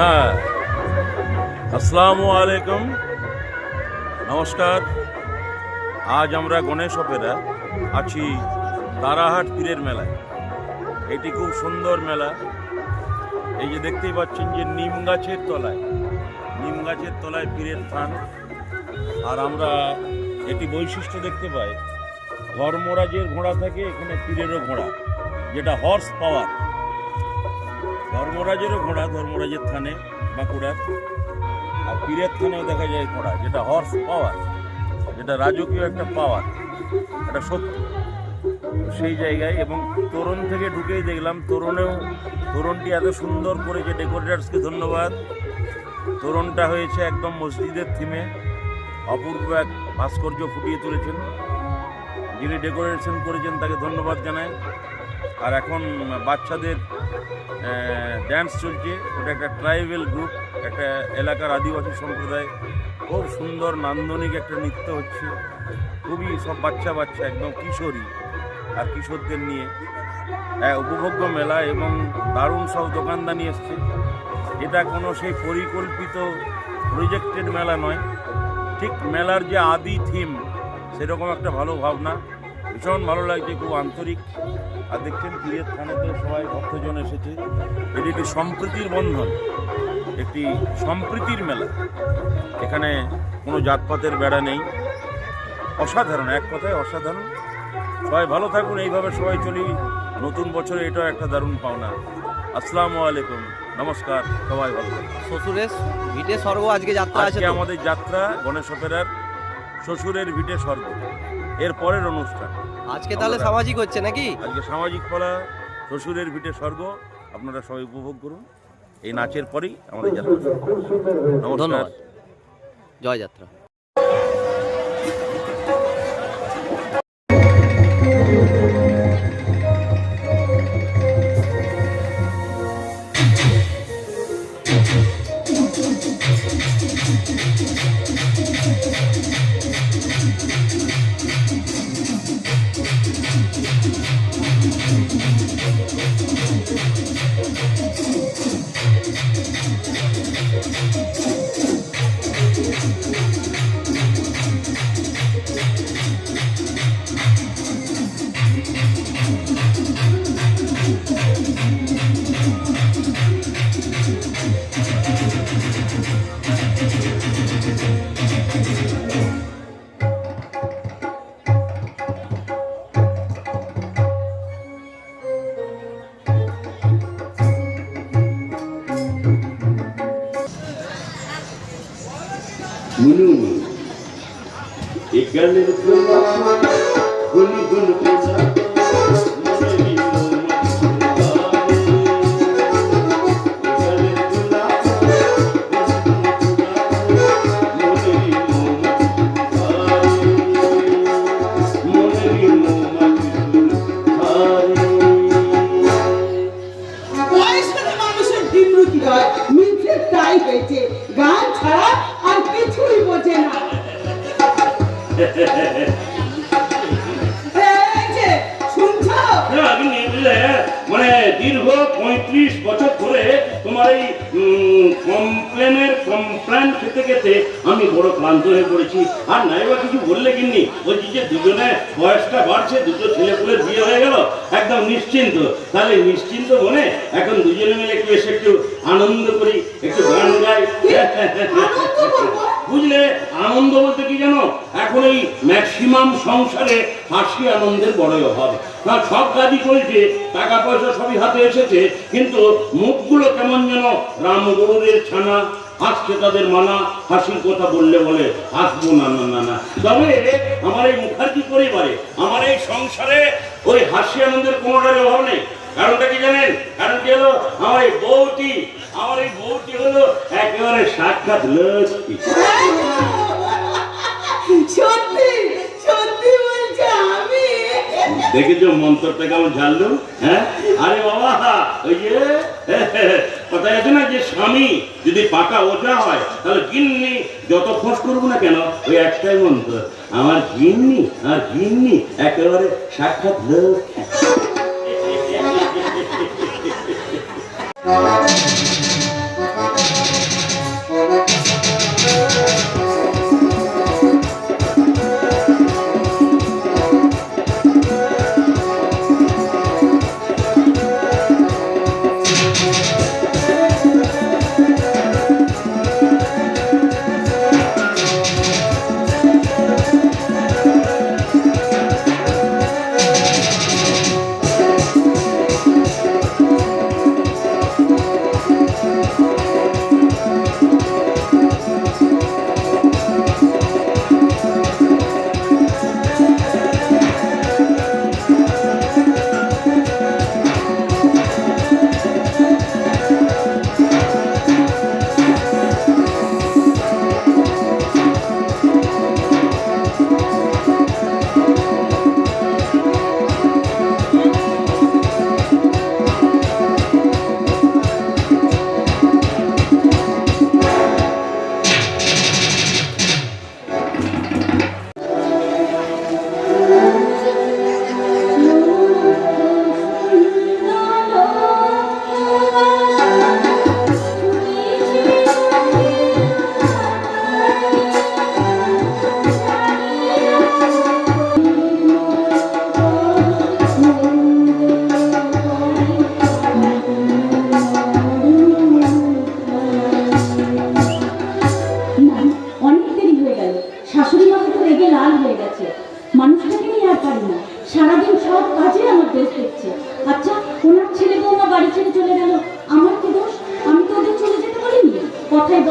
হ্যাঁ। আসসালামু আলাইকুম। নমস্কার। আজ আমরা গণেশ অপেরা আছি তারাহাট পীরের মেলায়। এটি খুব সুন্দর মেলা। এই যে দেখতেই পাচ্ছেন যে নিম গাছের তলায়, নিম গাছের তলায় পীরের থান। আর আমরা এটি বৈশিষ্ট্য দেখতে পাই, ধর্মরাজের ঘোড়া থাকে এখানে পীরেরও ঘোড়া, যেটা হর্স পাওয়ার ধর্মরাজেরও ঘোড়া, ধর্মরাজের থানে বাঁকুড়ার। আর পীরের থানেও দেখা যায় ঘোড়া, যেটা হর্স পাওয়ার যেটা রাজকীয় একটা পাওয়ার একটা সত্য। সেই জায়গায় এবং তোরণ থেকে ঢুকেই দেখলাম, তোরণেও, তোরণটি এত সুন্দর করেছে ডেকোরেটার্সকে ধন্যবাদ। তোরণটা হয়েছে একদম মসজিদের থিমে অপূর্ব এক ভাস্কর্য ফুটিয়ে তুলেছেন। যিনি ডেকোরেশন করেছেন তাকে ধন্যবাদ জানাই। আর এখন বাচ্চাদের ড্যান্স চলছে। ওটা একটা ট্রাইবেল গ্রুপ একটা এলাকার আদিবাসী সম্প্রদায়। খুব সুন্দর, নান্দনিক একটা নৃত্য হচ্ছে। খুবই সব বাচ্চা বাচ্চা, একদম কিশোরী আর কিশোরদের নিয়ে। উপভোগ্য মেলা এবং দারুণ সব দোকানদানি এসছে। এটা কোনো সেই পরিকল্পিত প্রজেক্টেড মেলা নয়। ঠিক মেলার যে আদি থিম সেরকম একটা ভালো ভাবনা। ভীষণ ভালো লাগছে খুব আন্তরিক। আর দেখছেন পীরের থানাতে সবাই ভক্তজন এসেছে। এটি একটি সম্প্রীতির বন্ধন একটি সম্প্রীতির মেলা। এখানে কোনো জাতপাতের বেড়া নেই। অসাধারণ এক কথায় অসাধারণ। সবাই ভালো থাকুন এইভাবে সবাই চলি। নতুন বছরে এটাও একটা দারুণ পাওনা। আসসালামু আলাইকুম নমস্কার সবাই ভালো শ্বশুরের ভিটে স্বর্গ আজকে যাত্রা আছে আমাদের যাত্রা গণেশ অপেরার শ্বশুরের ভিটে স্বর্গ। এর পরের অনুষ্ঠান। আজকে তাহলে সামাজিক হচ্ছে নাকি? আজকে সামাজিক ফলা শ্বশুরের ভিটে স্বর্গ আপনারা সবাই উপভোগ করুন। এই নাচের পরেই আমাদের যাত্রা। নমস্কার। ধন্যবাদ। জয় যাত্রা। মুনুন একালের গোলা আর নাইবা কিছু বললে কিনি বলছি যে দুজনে বয়সটা বাড়ছে দুটো ছেলে পুলের বিয়ে হয়ে গেল একদম নিশ্চিন্ত। তাহলে নিশ্চিন্ত মনে এখন দুজনে মিলে একটু এসে একটু আনন্দ করি একটু গান গাই। বুঝলে আনন্দ বলতে কি জানো? এখন এই ম্যাক্সিমাম সংসারে হাসি আনন্দের বড়ই অভাব। না সব কাজই চলছে টাকা পয়সা সবই হাতে এসেছে কিন্তু মুখগুলো কেমন যেন রাম গরুদের ছানা হাসছে তাদের মানা হাসির কথা বললে বলে হাসবো না না না না। তবে আমার এই মুখার্জি পরিবারে আমার এই সংসারে ওই হাসি আনন্দের কোনোটার অভাব নেই। কারণটা কি জানেন? কারণ কি হলো আমার এই বউটি আমার এই বউটি হলো একেবারে সাক্ষাৎ লক্ষ্মী। সত্যি সত্যি বলছে আমি। দেখেছ মন্ত্রটা কেমন ঝাললো? হ্যাঁ? আরে বাবা ওই যে কথা আছে না যে স্বামী যদি পাকা ওজা হয়, তাহলে গিন্নি যত খোঁজ করব না কেন, ওই একটাই মন্ত্র, আমার গিন্নি আর গিন্নি, একেবারে সাক্ষাৎ লক্ষ্মী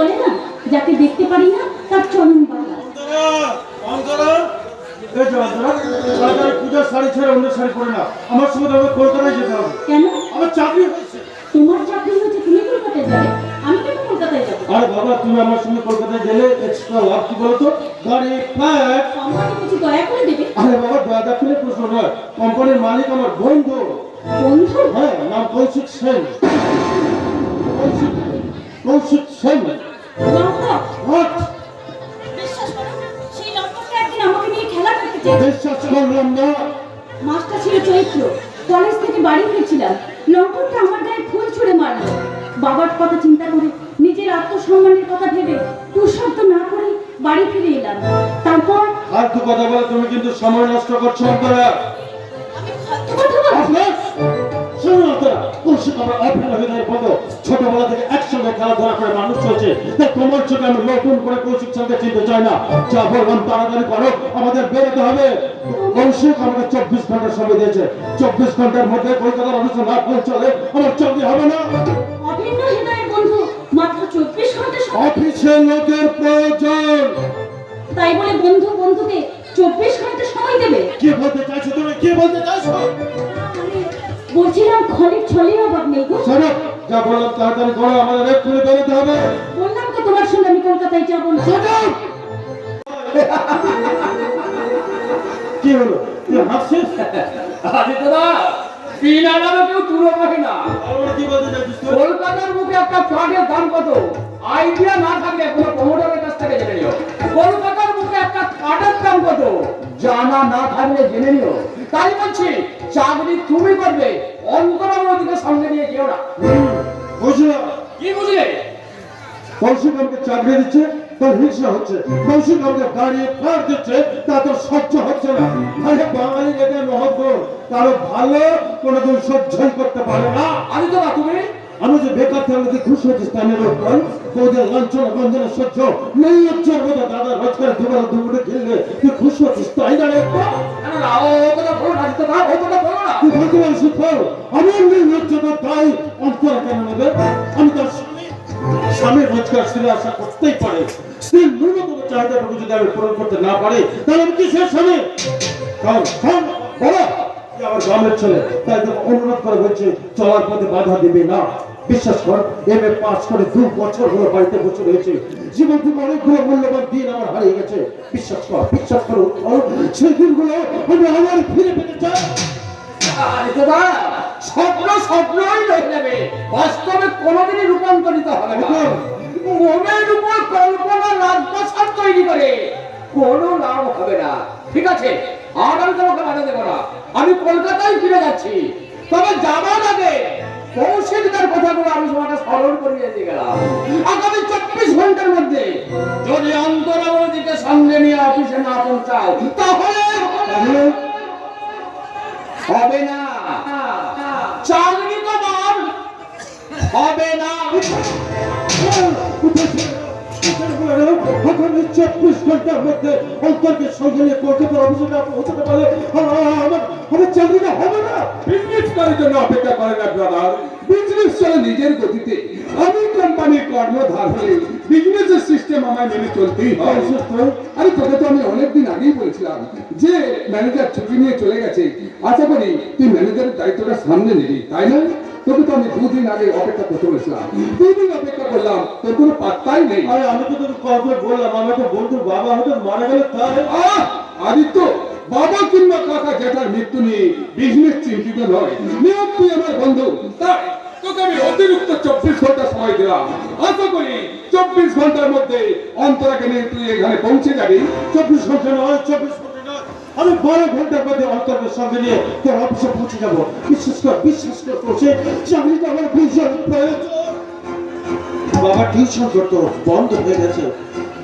বলে না যাকে দেখতে পারি না তার চরণ অন্য শাড়ি পরে আমার সঙ্গে কলকাতায় যেতে আমার চাকরি হয়েছে। তুমি আমার সঙ্গে কলকাতায় গেলে এক্সট্রা লাভ বলতো? কিছু কোম্পানির মালিক আমার বন্ধু। হ্যাঁ নাম কৌশিক সেন। কৌশিক সেন। বিশ্বাস করলাম না। মাসটা ছিল চৈত্র কলেজ থেকে বাড়ি ফিরছিলাম। আমার গায়ে ফুল ছুঁড়ে মারলো। বাবার কথা চিন্তা করে নিজের আত্মসম্মানের কথা ভেবে দুঃশব্দ না করে বাড়ি ফিরে এলাম। তারপর আর তো কথা বলে তুমি কিন্তু সময় নষ্ট করছ অন্তরা। কৌশিক আমার অফিস হৃদয়ের বন্ধু ছোটবেলা থেকে একসঙ্গে খেলাধুলা করে মানুষ হয়েছে। তাই তোমার চোখে আমি নতুন করে কৌশিক সঙ্গে চিনতে চাই না। যা বললাম তাড়াতাড়ি করো আমাদের বেরোতে হবে। কৌশিক আমাকে চব্বিশ ঘণ্টা সময় দিয়েছে। চব্বিশ ঘণ্টার মধ্যে কলকাতার অনুষ্ঠান না পৌঁছলে আমার চাকরি হবে না। অভিন্ন হৃদয়ের বন্ধু মাত্র চব্বিশ ঘণ্টা অফিসে লোকের প্রয়োজন। তাই বলে বন্ধু বন্ধুকে চব্বিশ ঘণ্টা সময় দেবে। কি বলতে চাইছো তুমি? কি বলতে চাইছো? বলছিলাম খলের ছলের অভাব নেই গো। শোনো যা বললাম তাড়াতাড়ি করো আমাদের এক্ষুনি বেরোতে হবে। বললাম তো তোমার সঙ্গে আমি কলকাতায় যাব না। কি হলো? তুই হাসছিস? আরে দাদা বিনা নামে কেউ তুলো পাবে না। আমার কি বলতে চাইছিস তুই? কলকাতার বুকে একটা ফ্ল্যাটের দাম কত? আইডিয়া না থাকলে কোনো প্রমোটারের কাছ থেকে জেনে নিও। কলকাতার বুকে একটা ফ্ল্যাটের দাম কত? জানা না থাকলে জেনে নিও। তাই বলছি চাকরি তুমি করবে অন্তরাবতীকে সঙ্গে নিয়ে যেও না। কি বুঝলে? কৌশিকমকে চাকরি দিচ্ছে তার হিংসা হচ্ছে। কৌশিকমকে দাঁড়িয়ে দিচ্ছে তা তো সহ্য হচ্ছে না। আরে বাঙালি এটা মহত্ব কারও ভালো কোনোদিন সহ্যই করতে পারে না। আরে তো না তুমি? আমি যে বেকার থাকলে যে খুশি হচ্ছে স্থানের উপর তোদের লাঞ্ছনা গঞ্জনা সহ্য। নেই হচ্ছে মতো দাদা রোজগার দুবার দুপুরে খেললে। তুই খুশি হচ্ছিস তাই না রে? না, না, না, ও কথা বলো না দিতে ও কথা বলো না। তুই বলতে পারিস ফল নেই হচ্ছে তো তাই অন্তরা কেন নেবে? আমি তার স্বামীর রোজগার ফিরে আশা করতেই পারে। সেই ন্যূনতম চাহিদাটুকু যদি আমি পূরণ করতে না পারি তাহলে আমি কিসের স্বামী? বলো। আমার গ্রামের ছেলে তাই অনুরোধ করে বলছি চলার পথে বাধা দিবি না। বিশ্বাস কর এম এ পাস করে দু বছর হলো বাড়িতে বসে রয়েছে। জীবন থেকে অনেকগুলো মূল্যবান দিন আমার হারিয়ে গেছে। বিশ্বাস কর বিশ্বাস করো সেই দিনগুলো আমি আবার ফিরে পেতে চাই। স্বপ্ন স্বপ্নই রয়ে যাবে। বাস্তবে কোনোদিনই রূপান্তরিত হবে না। মনের উপর কল্পনা রাজপ্রাসাদ তৈরি করে কোনো লাভ হবে না। ঠিক আছে আর আমি তোমাকে বাধা দেবো না। আমি কলকাতায় ফিরে যাচ্ছি। তবে যাবার আগে কৌশিকদার কথাগুলো আমি তোমাকে স্মরণ করিয়ে দিয়ে গেলাম। আগামী চব্বিশ ঘণ্টার মধ্যে যদি অন্তরাবতীকে সঙ্গে নিয়ে অফিসে না পৌঁছাও, তাহলে হবে না। চাকরি তোমার হবে না। আগামী চব্বিশ ঘণ্টার মধ্যে অন্তরকে সঙ্গে নিয়ে কলকাতার অফিসে না পৌঁছাতে পারলে আমার আমার চাকরিটা হবে না। বিজনেস করার জন্য অপেক্ষা করে না ব্রাদার বিজনেস চলে নিজের গতিতে। আমি কোম্পানির কর্ণধার হলে বিজনেসের সিস্টেম আমায় মেনে চলতেই হয়। আরে তোকে তো আমি অনেকদিন আগেই বলেছিলাম যে ম্যানেজার ছুটি নিয়ে চলে গেছে। আশা করি তুই ম্যানেজারের দায়িত্বটা সামনে নিবি তাই না? তোকে তো আমি দুদিন আগে অপেক্ষা করতে বলেছিলাম। দুদিন অপেক্ষা করলাম তোর কোনো পাত্তাই নেই। আরে আমি তো তোকে কবে বললাম আমার তো বন্ধুর বাবা হয়তো মারা গেলে তাই? আদিত্য বাবা কিংবা কাকা জ্যাঠার মৃত্যু নিয়ে বিজনেস চিন্তিত নয়। নিয়ম তুই আমার বন্ধু। তাই তোকে আমি অতিরিক্ত চব্বিশ ঘণ্টা সময় দিলাম। আশা করি চব্বিশ ঘণ্টার মধ্যে অন্তরাকে নিয়ে তুই এখানে পৌঁছে যাবি। চব্বিশ ঘণ্টা নয় চব্বিশ আমি বারো ঘণ্টার মধ্যে অন্তরের সঙ্গে নিয়ে তোর অফিসে পৌঁছে যাব। বিশ্বাস কর বিশ্বাস কর পৌঁছে চাকরিটা আমার ভীষণ প্রয়োজন। বাবা টিউশন করতো বন্ধ হয়ে গেছে।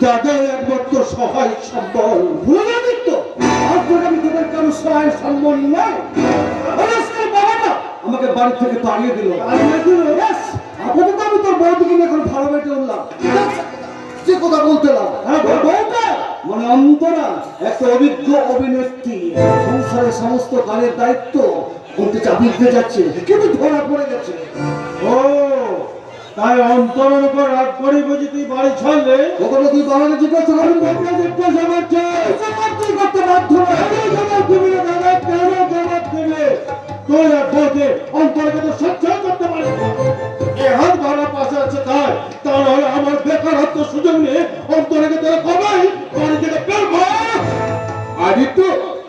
দাদা, একমাত্র সহায় সম্বল। ভুলে যাবি তো আমি তোদের কারও সহায় সম্বল নয়। বাবাটা, আমাকে বাড়ি থেকে তাড়িয়ে দিল। তাড়িয়ে দিল! আপাতত আমি তোর বউদিকে নিয়ে এখন ভালো বেটে উঠলাম যে কথা বলতে লাগ হ্যাঁ মানে অন্তরা একটা অভিজ্ঞ অভিনেত্রী, সংসারের সমস্ত কাজের দায়িত্ব করতে চাপিয়ে যাচ্ছে, কিন্তু ধরা পড়ে গেছে। ও, তাই অন্তরের উপর রাগ করে বুঝি তুই বাড়ি ছাড়লে? ওখানে তুই বাবাকে জিজ্ঞাসা করবি বাবা জিজ্ঞাসা করছে জবাব করতে বাধ্য। কেন জবাব দিবি দাদা কেন জবাব দিবে আর বউকে অন্তর্গত সহ্য করতে পারিস না। এ হাত ভাড়া পাশে আছে তাই। তা নাহলে আমার বেকারত্ব সুযোগ নিয়ে অন্তর্গত কমাই বাড়ি থেকে বের আদিত্য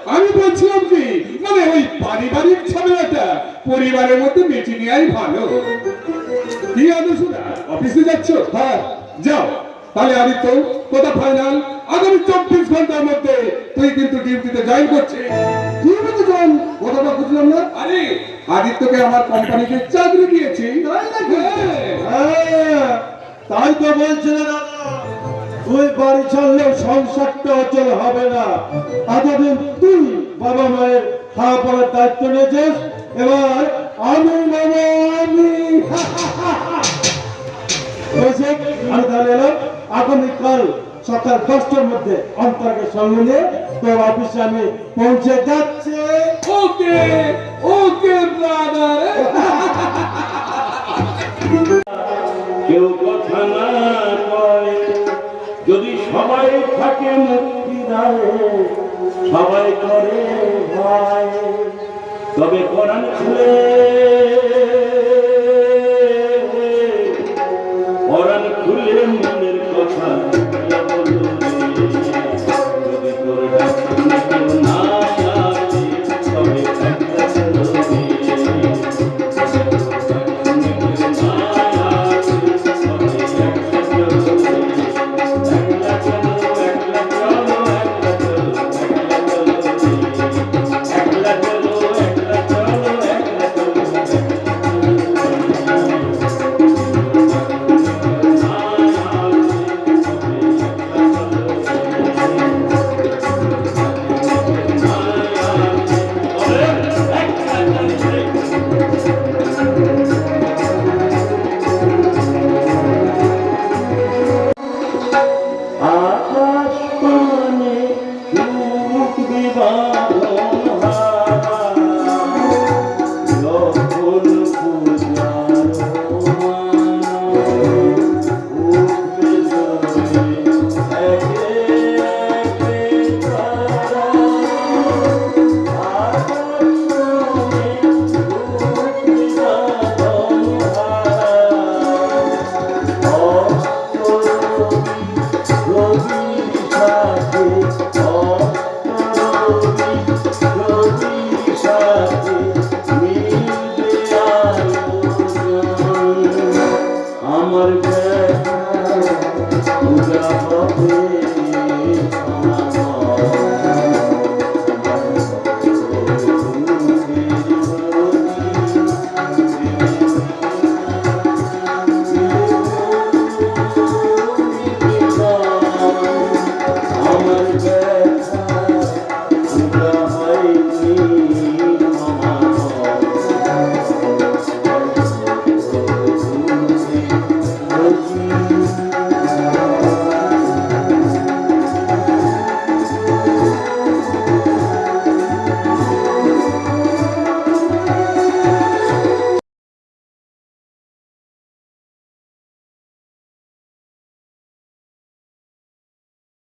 আমি বলছিলাম কি? মানে ওই পারিবারিক ঝামেলাটা পরিবারের মধ্যে মেচে নেওয়াই ভালো। কি আলোচনা অফিসে যাচ্ছ? হ্যাঁ। যাও। তাহলে আদিত্য কথা ফাইনাল। আগামী চব্বিশ ঘণ্টার মধ্যে তুই কিন্তু ডিউটিতে জয়েন করছিস। ডিউটিতে জয়েন? কথাটা বুঝলাম না। আরে আদিত্যকে আমার কোম্পানিতে চাকরি দিয়েছি। তাই নাকি? হ্যাঁ, তাই তো বলছি দাদা তুই বাড়ি ছাড়লেও সংসারটা অচল হবে না। এতদিন তুই বাবা মায়ের খাওয়া পড়ার দায়িত্ব নিয়েছিস এবার আমি নেব আমি? আমি তাহলে এলাম। আগামীকাল সকাল দশটার মধ্যে অন্তরকে সঙ্গে নিয়ে তোর অফিসে আমি পৌঁছে যাচ্ছি। ওকে ওকে ব্রাদার কেউ কথা না কয় যদি সবাই থাকে মুক্তি দায়ে সবাই করে ভয়। তবে কোরআন খুলে জীবন